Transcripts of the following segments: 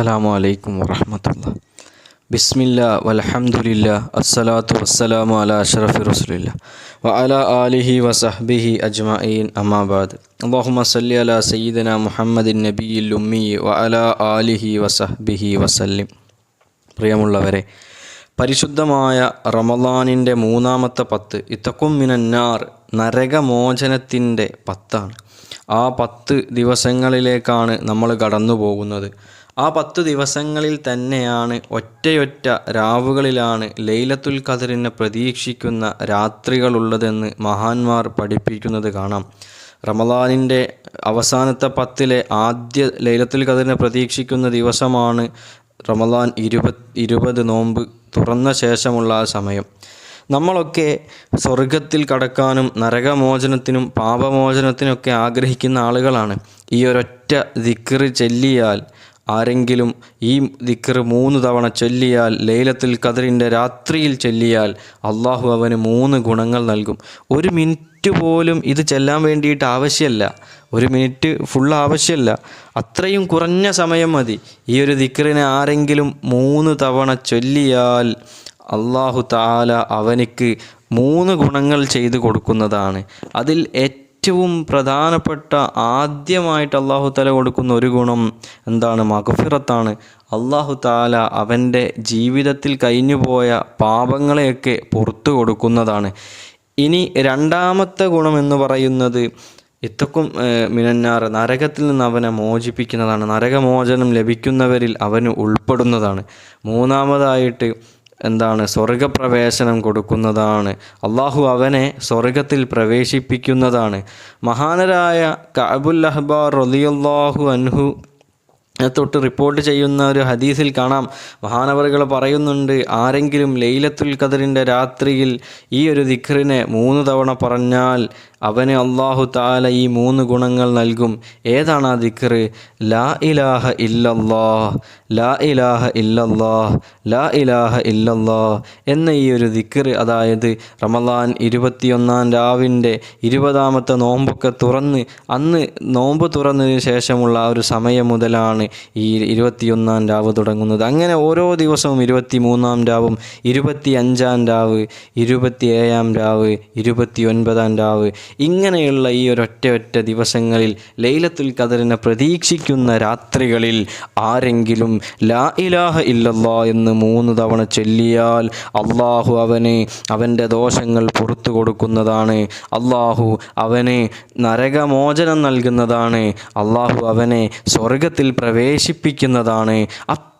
അസ്സലാമു അലൈക്കും വറഹമത്തുള്ള. ബിസ്മില്ല വലഹമുല്ല അസ്സലാത്തു വസ്സലാമു അല അഷറഫി റസുലില്ല. വ അല ആലിഹി വസഹ്ബിഹി അജ്മഈൻ അമാബാദ് അള്ളാഹുമ സല്ലി അല സയ്യിദന മുഹമ്മദിൻ നബിയിൽ ഉമ്മി വ അല ആലിഹി വസഹ്ബിഹി വസല്ലിം പ്രിയമുള്ളവരെ പരിശുദ്ധമായ റമദാനിന്റെ മൂന്നാമത്തെ പത്ത് ഇത്തക്കും മിനന്നാർ നരകമോചനത്തിന്റെ പത്താണ്. ആ പത്ത് ദിവസങ്ങളിലേക്കാണ് നമ്മൾ കടന്നു പോകുന്നത് ആ പത്ത് ദിവസങ്ങളിൽ തന്നെയാണ് ഒറ്റയൊറ്റ രാവുകളിലാണ് ലൈലത്തുൽ ഖദറിനെ പ്രതീക്ഷിക്കുന്ന രാത്രികളുള്ളതെന്ന് മഹാന്മാർ പഠിപ്പിക്കുന്നത് കാണാം. റമദാനിന്റെ അവസാനത്തെ പത്തിലെ ആദ്യ ലൈലത്തുൽ ഖദറിനെ പ്രതീക്ഷിക്കുന്ന ദിവസമാണ് റമദാൻ ഇരുപത് ഇരുപത് നോമ്പ് തുറന്ന ശേഷമുള്ള ആ സമയം. നമ്മളൊക്കെ സ്വർഗത്തിൽ കടക്കാനും നരകമോചനത്തിനും പാപമോചനത്തിനൊക്കെ ആഗ്രഹിക്കുന്ന ആളുകളാണ്. ഈ ഒരൊറ്റ ദിക്കറി ചെല്ലിയാൽ ആരെങ്കിലും ഈ ദിക്കർ മൂന്ന് തവണ ചൊല്ലിയാൽ ലൈലത്തുൽ കതിറിന്റെ രാത്രിയിൽ ചൊല്ലിയാൽ അള്ളാഹു അവന് മൂന്ന് ഗുണങ്ങൾ നൽകും. ഒരു മിനിറ്റ് പോലും ഇത് ചെല്ലാൻ വേണ്ടിയിട്ട് ആവശ്യമല്ല ഒരു മിനിറ്റ് ഫുൾ ആവശ്യമല്ല അത്രയും കുറഞ്ഞ സമയം മതി. ഈ ഒരു ദിക്കറിനെ ആരെങ്കിലും മൂന്ന് തവണ ചൊല്ലിയാൽ അള്ളാഹു താല അവനിക്ക് മൂന്ന് ഗുണങ്ങൾ ചെയ്തു കൊടുക്കുന്നതാണ്. അതിൽ ഏറ്റവും പ്രധാനപ്പെട്ട ആദ്യമായിട്ട് അള്ളാഹു താല കൊടുക്കുന്ന ഒരു ഗുണം എന്താണ്? മകഫിറത്താണ് അള്ളാഹു താല അവന്റെ ജീവിതത്തിൽ കഴിഞ്ഞുപോയ പാപങ്ങളെയൊക്കെ പുറത്തു കൊടുക്കുന്നതാണ്. ഇനി രണ്ടാമത്തെ ഗുണം എന്ന് പറയുന്നത് ഇത്തക്കും മിനന്നാർ. നരകത്തിൽ നിന്ന് അവനെ മോചിപ്പിക്കുന്നതാണ്. നരകമോചനം ലഭിക്കുന്നവരിൽ അവന് ഉൾപ്പെടുന്നതാണ്. മൂന്നാമതായിട്ട് എന്താണ്? സ്വർഗപ്രവേശനം കൊടുക്കുന്നതാണ്. അള്ളാഹു അവനെ സ്വർഗത്തിൽ പ്രവേശിപ്പിക്കുന്നതാണ്. മഹാനരായ കഅബുൽ അഹ്ബാർ റലിയല്ലാഹു അൻഹു തൊട്ട് റിപ്പോർട്ട് ചെയ്യുന്ന ഒരു ഹദീസിൽ കാണാം. മഹാനവറുകൾ പറയുന്നുണ്ട് ആരെങ്കിലും ലൈലത്തുൽ ഖദറിന്റെ രാത്രിയിൽ ഈ ഒരു ദിഖറിനെ മൂന്ന് തവണ പറഞ്ഞാൽ അവന് അള്ളാഹു താല ഈ മൂന്ന് ഗുണങ്ങൾ നൽകും. ഏതാണ് ആ ദിക്റ് ലാ ഇലാഹ ഇല്ലല്ലാ ലാ ഇലാഹ ഇല്ലല്ലാ ലാ ഇലാഹ ഇല്ലല്ലാ എന്ന ഈ ഒരു ദിക്റ് അതായത് റമലാൻ ഇരുപത്തിയൊന്നാം രാവിന്റെ ഇരുപതാമത്തെ നോമ്പൊക്കെ തുറന്ന് അന്ന് നോമ്പ് തുറന്നതിന് ശേഷമുള്ള ആ ഒരു സമയം മുതലാണ് ഈ ഇരുപത്തിയൊന്നാം രാവ് തുടങ്ങുന്നത്. അങ്ങനെ ഓരോ ദിവസവും ഇരുപത്തി മൂന്നാം രാവും ഇരുപത്തി അഞ്ചാം രാവ് ഇരുപത്തി ഏഴാം രാവ് ഇരുപത്തി ഒൻപതാം രാവ് ഇങ്ങനെയുള്ള ഈ ഒരൊറ്റ ഒറ്റ ദിവസങ്ങളിൽ ലൈലത്തുൽ ഖദറിനെ പ്രതീക്ഷിക്കുന്ന രാത്രികളിൽ ആരെങ്കിലും ലാ ഇലാഹ ഇല്ലല്ലാ എന്ന് മൂന്ന് തവണ ചൊല്ലിയാൽ അള്ളാഹു അവനെ അവന്റെ ദോഷങ്ങൾ പുറത്തു കൊടുക്കുന്നതാണ്. അള്ളാഹു അവന് നരകമോചനം നൽകുന്നതാണ്. അള്ളാഹു അവനെ സ്വർഗത്തിൽ പ്രവേശിപ്പിക്കുന്നതാണ്.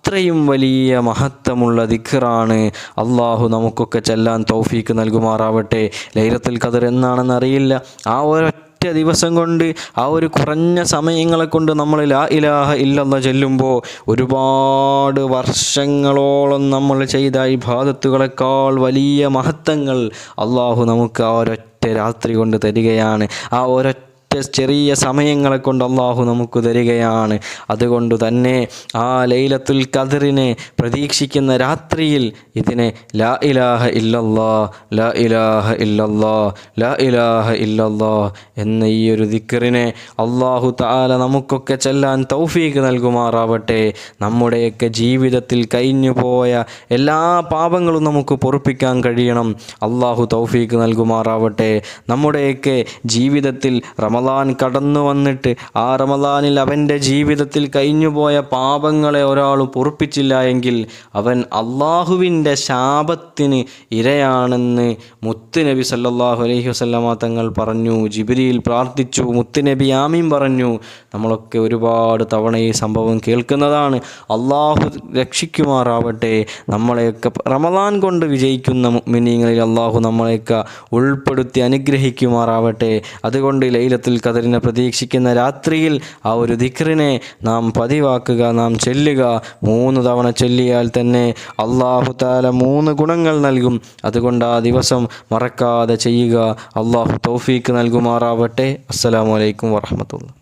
അത്രയും വലിയ മഹത്വമുള്ള ദിഖറാണ്. അള്ളാഹു നമുക്കൊക്കെ ചെല്ലാൻ തൗഫീക്ക് നൽകുമാറാവട്ടെ. ലൈലത്തുൽ ഖദർ എന്നാണെന്ന് അറിയില്ല. ആ ഒരൊറ്റ ദിവസം കൊണ്ട് ആ ഒരു കുറഞ്ഞ സമയങ്ങളെ കൊണ്ട് നമ്മൾ ലാ ഇലാഹ ഇല്ലെന്ന് ചെല്ലുമ്പോൾ ഒരുപാട് വർഷങ്ങളോളം നമ്മൾ ചെയ്ത ഈ ഭാഗത്തുകളെക്കാൾ വലിയ മഹത്വങ്ങൾ അള്ളാഹു നമുക്ക് ആ ഒരൊറ്റ രാത്രി കൊണ്ട് തരികയാണ്. ആ ഒരൊറ്റ ചെറിയ സമയങ്ങളെ കൊണ്ട് അള്ളാഹു നമുക്ക് തരികയാണ്. അതുകൊണ്ട് തന്നെ ആ ലൈലത്തുൽ കതിറിനെ പ്രതീക്ഷിക്കുന്ന രാത്രിയിൽ ഇതിനെ ലാ ഇലാഹ ഇല്ലല്ലാ ലാ ഇലാഹ ഇല്ലല്ലാ ലാ ഇലാഹ ഇല്ലല്ലാ എന്ന ഈ ഒരു ദിക്കറിനെ അള്ളാഹു താല നമുക്കൊക്കെ ചെല്ലാൻ തൗഫീക്ക് നൽകുമാറാവട്ടെ. നമ്മുടെയൊക്കെ ജീവിതത്തിൽ കഴിഞ്ഞു പോയ എല്ലാ പാപങ്ങളും നമുക്ക് പൊറുപ്പിക്കാൻ കഴിയണം. അള്ളാഹു തൗഫീക്ക് നൽകുമാറാവട്ടെ. നമ്മുടെയൊക്കെ ജീവിതത്തിൽ റമദാൻ കടന്നു വന്നിട്ട് ആ റമദാനിൽ അവന്റെ ജീവിതത്തിൽ കഴിഞ്ഞുപോയ പാപങ്ങളെ ഒരാൾ പൊറുപ്പിച്ചില്ല എങ്കിൽ അവൻ അള്ളാഹുവിന്റെ ശാപത്തിന് ഇരയാണെന്ന് മുത്തുനബി സല്ലാഹു അലൈഹി വസല്ലമ തങ്ങൾ പറഞ്ഞു. ജിബിരിയിൽ പ്രാർത്ഥിച്ചു. മുത്തുനബി ആമീം പറഞ്ഞു. നമ്മളൊക്കെ ഒരുപാട് തവണ ഈ സംഭവം കേൾക്കുന്നതാണ്. അള്ളാഹു രക്ഷിക്കുമാറാവട്ടെ. നമ്മളെയൊക്കെ റമദാൻ കൊണ്ട് വിജയിക്കുന്ന മിനിങ്ങളിൽ അള്ളാഹു നമ്മളെയൊക്കെ ഉൾപ്പെടുത്തി അനുഗ്രഹിക്കുമാറാവട്ടെ. അതുകൊണ്ട് ലൈലത്തിൽ ഖദറിനെ പ്രതീക്ഷിക്കുന്ന രാത്രിയിൽ ആ ഒരു ദിക്റിനെ നാം പതിവാക്കുക നാം ചെല്ലുക. മൂന്ന് തവണ ചൊല്ലിയാൽ തന്നെ അള്ളാഹു താല മൂന്ന് ഗുണങ്ങൾ നൽകും. അതുകൊണ്ട് ആ ദിവസം മറക്കാതെ ചെയ്യുക. അള്ളാഹു തൗഫീക്ക് നൽകുമാറാവട്ടെ. അസ്സലാമു അലൈക്കും വറഹമത്തുള്ള